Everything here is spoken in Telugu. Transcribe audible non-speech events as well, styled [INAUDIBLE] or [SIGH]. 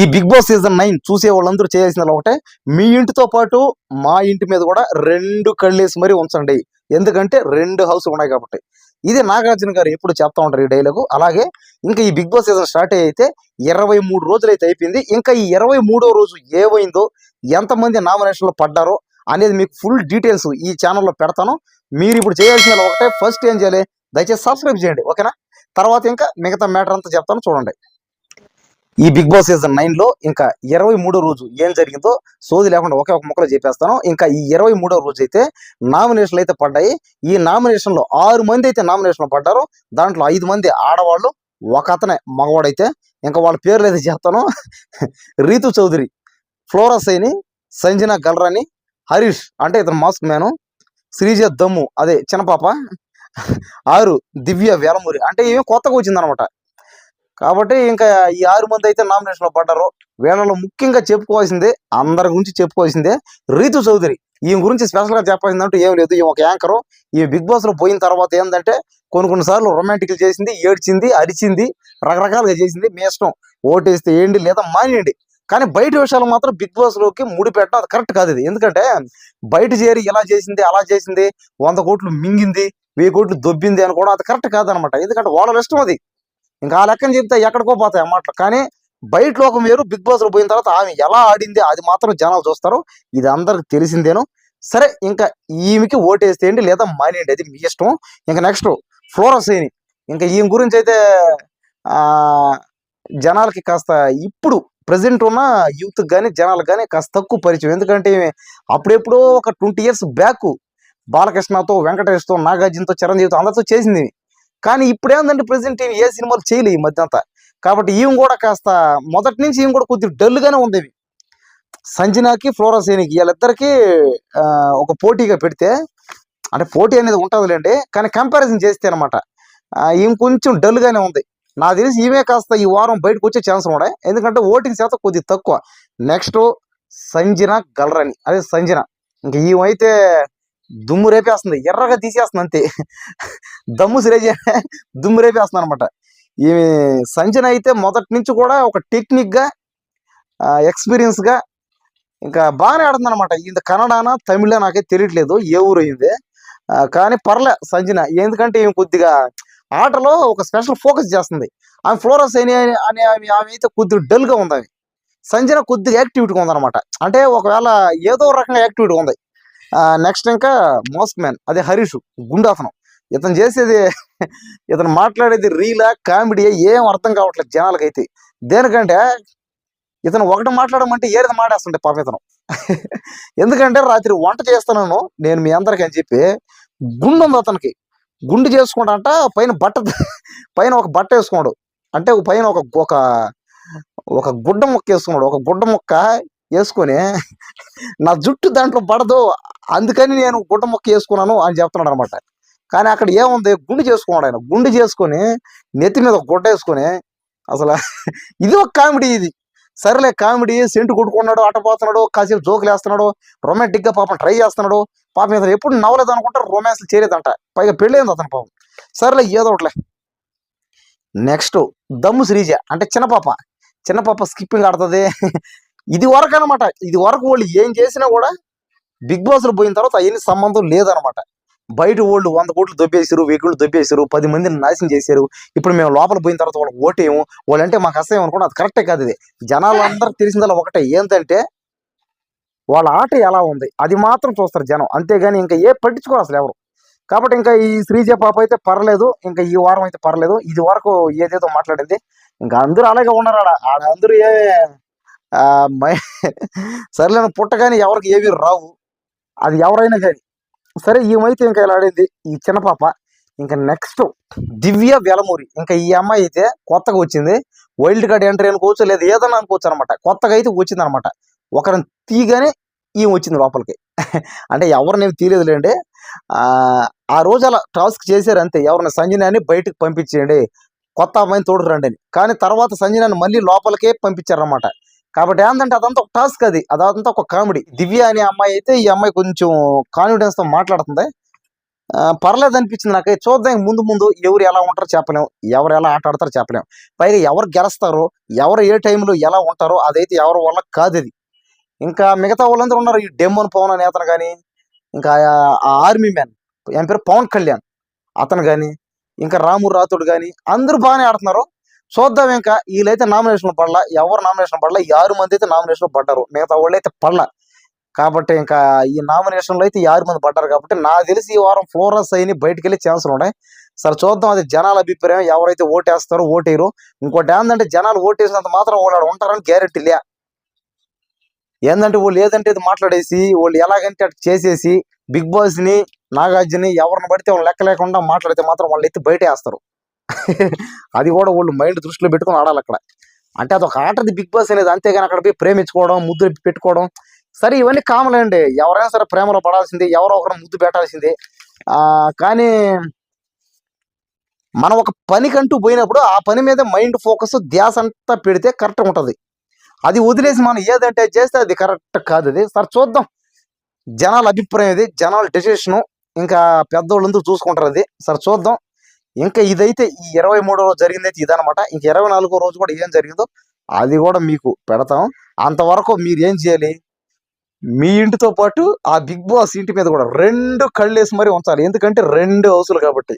ఈ బిగ్ బాస్ సీజన్ నైన్ చూసే వాళ్ళందరూ చేయాల్సిన ఒకటే. మీ ఇంటితో పాటు మా ఇంటి మీద కూడా రెండు కళ్ళేసి మరీ ఉంచండి. ఎందుకంటే రెండు హౌస్ ఉన్నాయి కాబట్టి. ఇది నాగార్జున గారు ఎప్పుడు చెప్తా ఉంటారు ఈ డైలాగు. అలాగే ఇంకా ఈ బిగ్ బాస్ సీజన్ స్టార్ట్ అయితే ఇరవై మూడు రోజులు అయితే అయిపోయింది. ఇంకా ఈ ఇరవై మూడో రోజు ఏమైందో ఎంతమంది నామినేషన్లో పడ్డారో అనేది మీకు ఫుల్ డీటెయిల్స్ ఈ ఛానల్లో పెడతాను. మీరు ఇప్పుడు చేయాల్సిన ఒకటే. ఫస్ట్ ఏం చేయాలి? దయచేసి సబ్స్క్రైబ్ చేయండి. ఓకేనా? తర్వాత ఇంకా మిగతా మ్యాటర్ అంతా చెప్తాను. చూడండి. ఈ బిగ్ బాస్ సీజన్ నైన్లో ఇంకా ఇరవై మూడో రోజు ఏం జరిగిందో సోది లేకుండా ఒకే ఒక ముక్కలో చెప్పేస్తాను. ఇంకా ఈ ఇరవై మూడో రోజు అయితే నామినేషన్లు అయితే పడ్డాయి. ఈ నామినేషన్లో ఆరు మంది అయితే నామినేషన్ పడ్డారు. దాంట్లో ఐదు మంది ఆడవాళ్ళు ఒక అతనే మగవాడైతే. ఇంకా వాళ్ళ పేర్లు అయితే చెప్తాను. [LAUGHS] రీతు చౌదరి ఫ్లోరా సైని సంజన గల్రాని హరీష్ అంటే ఇతను మాస్క్ మ్యాను శ్రీజ దమ్ము అదే చిన్నపాప ఆరు దివ్య వేలమూరి. అంటే ఏమి కొత్తగా వచ్చిందనమాట కాబట్టి ఇంకా ఈ ఆరు మంది అయితే నామినేషన్లో పడ్డారు. వీళ్ళలో ముఖ్యంగా చెప్పుకోవాల్సిందే అందరి గురించి చెప్పుకోవాల్సిందే రీతు చౌదరి. ఈమె గురించి స్పెషల్గా చెప్పాల్సింది ఏం లేదు. ఈ ఒక యాంకర్. ఈ బిగ్ బాస్లో పోయిన తర్వాత ఏంటంటే కొన్ని కొన్ని సార్లు రొమాంటిక్ చేసింది ఏడ్చింది అరిచింది రకరకాలుగా చేసింది. మీ ఇష్టం. ఓటేస్తే ఏంటి లేదా మానేయండి. కానీ బయట విషయాలు మాత్రం బిగ్ బాస్లోకి ముడిపెట్టడం అది కరెక్ట్ కాదు ఇది. ఎందుకంటే బయట చేరి ఇలా చేసింది అలా చేసింది వంద కోట్లు మింగింది వెయ్యి కోట్లు దొబ్బింది అని కూడా అది కరెక్ట్ కాదనమాట. ఎందుకంటే వాళ్ళ ఇష్టం అది. ఇంకా ఆ లెక్కన చెప్తే ఎక్కడికో పోతాయి అన్నమాట. కానీ బయట లోకం వేరు బిగ్ బాస్లో పోయిన తర్వాత ఆమె ఎలా ఆడింది అది మాత్రం జనాలు చూస్తారు. ఇది అందరికి తెలిసిందేను. సరే ఇంకా ఈమెకి ఓటేస్తేయండి లేదా మానేయండి అది మీ ఇష్టం. ఇంకా నెక్స్ట్ ఫ్లోరసేని ఇంకా ఈమె గురించి అయితే ఆ జనాలకి కాస్త ఇప్పుడు ప్రజెంట్ ఉన్న యూత్ కానీ జనాలకు కానీ కాస్త తక్కువ పరిచయం. ఎందుకంటే అప్పుడెప్పుడో ఒక ట్వంటీ ఇయర్స్ బ్యాక్ బాలకృష్ణతో వెంకటేష్తో నాగార్జునతో చిరంజీవితో అందరితో చేసింది. కానీ ఇప్పుడు ఏంటంటే ప్రజెంట్ ఈమె ఏ సినిమాలు చేయలే ఈ మధ్య అంతా కాబట్టి ఈమె కూడా కాస్త మొదటి నుంచి ఈమె కూడా కొద్దిగా డల్ గానే ఉంది సంజనాకి ఫ్లోరసేనికి వీళ్ళిద్దరికి ఆ, ఒక పోటీగా పెడితే అంటే పోటీ అనేది ఉంటుందిలేండి కానీ కంపారిజన్ చేస్తే అనమాట ఈమె కొంచెం డల్గానే ఉంది. నాకు తెలిసి ఈమె కాస్త ఈ వారం బయటకు వచ్చే ఛాన్స్ ఉండే ఎందుకంటే ఓటింగ్ శాతం కొద్దిగా తక్కువ. నెక్స్ట్ సంజన గలరని అదే సంజన. ఇంక ఈమైతే దుమ్ము రేపేస్తుంది. ఎర్రగా తీసేస్తుంది అంతే. దమ్ము సిరేజే దుమ్ము రేపేస్తుంది అనమాట ఈమె సంజన అయితే మొదటి నుంచి కూడా ఒక టెక్నిక్గా ఎక్స్పీరియన్స్గా ఇంకా బాగానే ఆడుతుంది అనమాట ఇంత కన్నడనా తమిళ నాకే తెలియట్లేదు. ఏ ఊరు అయింది కానీ పర్లే సంజన. ఎందుకంటే ఈమె కొద్దిగా ఆటలో ఒక స్పెషల్ ఫోకస్ చేస్తుంది. ఆమె ఫ్లోరస్ అని అని ఆమె ఆమె అయితే కొద్దిగా డల్గా ఉంది ఆమె. సంజన కొద్దిగా యాక్టివిటీగా ఉందన్నమాట అంటే ఒకవేళ ఏదో రకంగా యాక్టివిటీ ఉంది. నెక్స్ట్ ఇంకా మోస్క్ మ్యాన్ అదే హరీష్ గుండాతనం ఇతను చేసేది ఇతను మాట్లాడేది రీలా కామెడీ ఏం అర్థం కావట్లేదు జనాలకైతే. దేనికంటే ఇతను ఒకటి మాట్లాడమంటే ఏది మాడేస్తుంటే పాప ఇతను. ఎందుకంటే రాత్రి వంట చేస్తున్నాను నేను మీ అందరికి అని చెప్పి గుండు ఉంది అతనికి. గుండు చేసుకుంటా పైన బట్ట పైన ఒక బట్ట వేసుకున్నాడు. అంటే పైన ఒక ఒక ఒక గుడ్డ ముక్క వేసుకున్నాడు. ఒక గుడ్డ ముక్క వేసుకొని నా జుట్టు దాంట్లో పడదు అందుకని నేను గుడ్డ ముక్క వేసుకున్నాను అని చెప్తున్నాడు అనమాట కానీ అక్కడ ఏముంది? గుండు చేసుకున్నాడు ఆయన. గుండు చేసుకొని నెత్తి మీద గుడ్డ వేసుకొని అసలు ఇది ఒక కామెడీ ఇది. సరేలే కామెడీ సెంటు కొట్టుకున్నాడు అటపోతున్నాడు కాసేపు జోకులు వేస్తున్నాడు రొమాంటిక్గా పాపం ట్రై చేస్తున్నాడు. పాపం ఇతను ఎప్పుడు నవ్వలేదు అనుకుంటే రొమాన్స్లు చేయలేదంట. పైగా పెళ్ళైంది అతను పాపం. సరేలే ఏదో ఒకటిలే నెక్స్ట్ దమ్ము శ్రీజ. అంటే చిన్నపాప చిన్నపాప స్కిప్పింగ్ ఆడుతుంది. ఇది వరకు అనమాట ఇది వరకు వాళ్ళు ఏం చేసినా కూడా బిగ్ బాస్లో పోయిన తర్వాత అవన్నీ సంబంధం లేదనమాట బయట వాళ్ళు వంద కోట్లు దొబ్బేసారు వెయ్యి కోట్లు దొబ్బేసారు పది మందిని నాశనం చేశారు ఇప్పుడు మేము లోపల పోయిన తర్వాత వాళ్ళు ఓటేము వాళ్ళంటే మాకు అసహ్యం అనుకోండి అది కరెక్టే కాదు ఇది. జనాలందరూ తెలిసిందల్లా ఒకటే ఏంటంటే వాళ్ళ ఆట ఎలా ఉంది? అది మాత్రం చూస్తారు జనం. అంతేగాని ఇంకా ఏ పట్టించుకోరు అసలు ఎవరు. కాబట్టి ఇంకా ఈ శ్రీజ పాప అయితే పర్లేదు ఇంకా ఈ వారం అయితే పర్లేదు. ఇది వరకు ఏదేదో మాట్లాడింది. ఇంకా అందరూ అలాగే ఉన్నారు ఆడ అందరూ ఏ సరేలేని పుట్టగానే ఎవరికి ఏవి రావు. అది ఎవరైనా కానీ సరే ఈమైతే ఇంకా ఇలా ఆడింది ఈ చిన్న పాప. ఇంకా నెక్స్ట్ దివ్య వెలమూరి. ఇంకా ఈ అమ్మాయి అయితే కొత్తగా వచ్చింది. వైల్డ్ కార్డ్ ఎంట్రీ అనుకోవచ్చు లేదా ఏదన్నా అనుకోవచ్చు అనమాట. కొత్తగా అయితే వచ్చింది అనమాట ఒకరిని తీగానే ఈమె వచ్చింది లోపలికి. అంటే ఎవరినేమి తీయలేదులేండి ఆ ఆ రోజు అలా టాస్క్ చేశారు అంతే. ఎవరిని సంజనాన్ని బయటకు పంపించేయండి. కొత్త అమ్మాయిని తోడు రండి అని. కానీ తర్వాత సంజనాన్ని మళ్ళీ లోపలికే పంపించారనమాట. కాబట్టి ఏంటంటే అదంతా ఒక టాస్క్ అది. అదంతా ఒక కామెడీ దివ్య అనే అమ్మాయి అయితే ఈ అమ్మాయి కొంచెం కాన్ఫిడెన్స్తో మాట్లాడుతుంది. ఆ, పర్లేదు అనిపించింది నాకు. చూద్దాం ముందు ముందు ఎవరు ఎలా ఉంటారో చెప్పలేం. ఎవరు ఎలా ఆట ఆడతారో చెప్పలేం. పైగా ఎవరు గెలుస్తారో ఎవరు ఏ టైంలో ఎలా ఉంటారో అదైతే ఎవరి వల్ల కాదు అది. ఇంకా మిగతా వాళ్ళందరూ ఉన్నారు. ఈ డెమ్మన్ పవన్ అనే అతను కానీ ఇంకా ఆ- ఆర్మీ మ్యాన్. ఏం పేరు? పవన్ కళ్యాణ్. అతను కానీ ఇంకా రాము రాతుడు కానీ అందరూ బాగానే ఆడుతున్నారు. చూద్దాం ఇంకా వీళ్ళైతే నామినేషన్ పడలా. ఎవరు నామినేషన్ పడలా? ఈ ఆరు మంది అయితే నామినేషన్ పడ్డారు. మిగతా వాళ్ళు అయితే పడలా. కాబట్టి ఇంకా ఈ నామినేషన్లో అయితే యారు ఆరు మంది పడ్డారు కాబట్టి నాకు తెలిసి ఈ వారం ఫ్లోరస్ అయిన బయటకు వెళ్ళే ఛాన్సులు ఉన్నాయి. సరే చూద్దాం. అది జనాల అభిప్రాయం. ఎవరైతే ఓటేస్తారో ఓటేయరు. ఇంకోటి ఏంటంటే జనాలు ఓటేసినంత మాత్రం వాళ్ళు ఉంటారని గ్యారెంటీ లే. ఏంటంటే వాళ్ళు ఏదంటే ఇది మాట్లాడేసి వాళ్ళు ఎలాగంటే అటు చేసేసి బిగ్ బాస్ని నాగార్జుని ఎవరిని పడితే వాళ్ళు లెక్క లేకుండా మాట్లాడితే మాత్రం వాళ్ళు అయితే బయట వేస్తారు. అది కూడా వాళ్ళు మైండ్ దృష్టిలో పెట్టుకొని ఆడాలి అక్కడ. అంటే అదొక ఆటది బిగ్ బాస్ అనేది. అంతేగాని అక్కడ పోయి ప్రేమించుకోవడం ముద్దు పెట్టుకోవడం. సరే ఇవన్నీ కామన్ అండి ఎవరైనా సరే ప్రేమలో పడాల్సిందే. ఎవరో ఒకరు ముద్దు పెట్టాల్సిందే. ఆ కానీ మనం ఒక పనికంటూ పోయినప్పుడు ఆ పని మీద మైండ్ ఫోకస్ ధ్యాస అంతా పెడితే కరెక్ట్ ఉంటది. అది వదిలేసి మనం ఏదంటే చేస్తే అది కరెక్ట్ కాదు అది. సరే చూద్దాం. జనాల అభిప్రాయం ఇది. జనాల డెసిషను ఇంకా పెద్దోళ్ళందరూ చూసుకుంటారు అది. సరే చూద్దాం. ఇంకా ఇదైతే ఈ ఇరవై మూడో రోజు జరిగిందైతే ఇదనమాట ఇంక ఇరవై నాలుగో రోజు కూడా ఏం జరిగిందో అది కూడా మీకు పెడతాం. అంతవరకు మీరు ఏం చేయాలి? మీ ఇంటితో పాటు ఆ బిగ్ బాస్ ఇంటి మీద కూడా రెండు కళ్ళేసి మరీ ఉంచాలి. ఎందుకంటే రెండు హౌసులు కాబట్టి.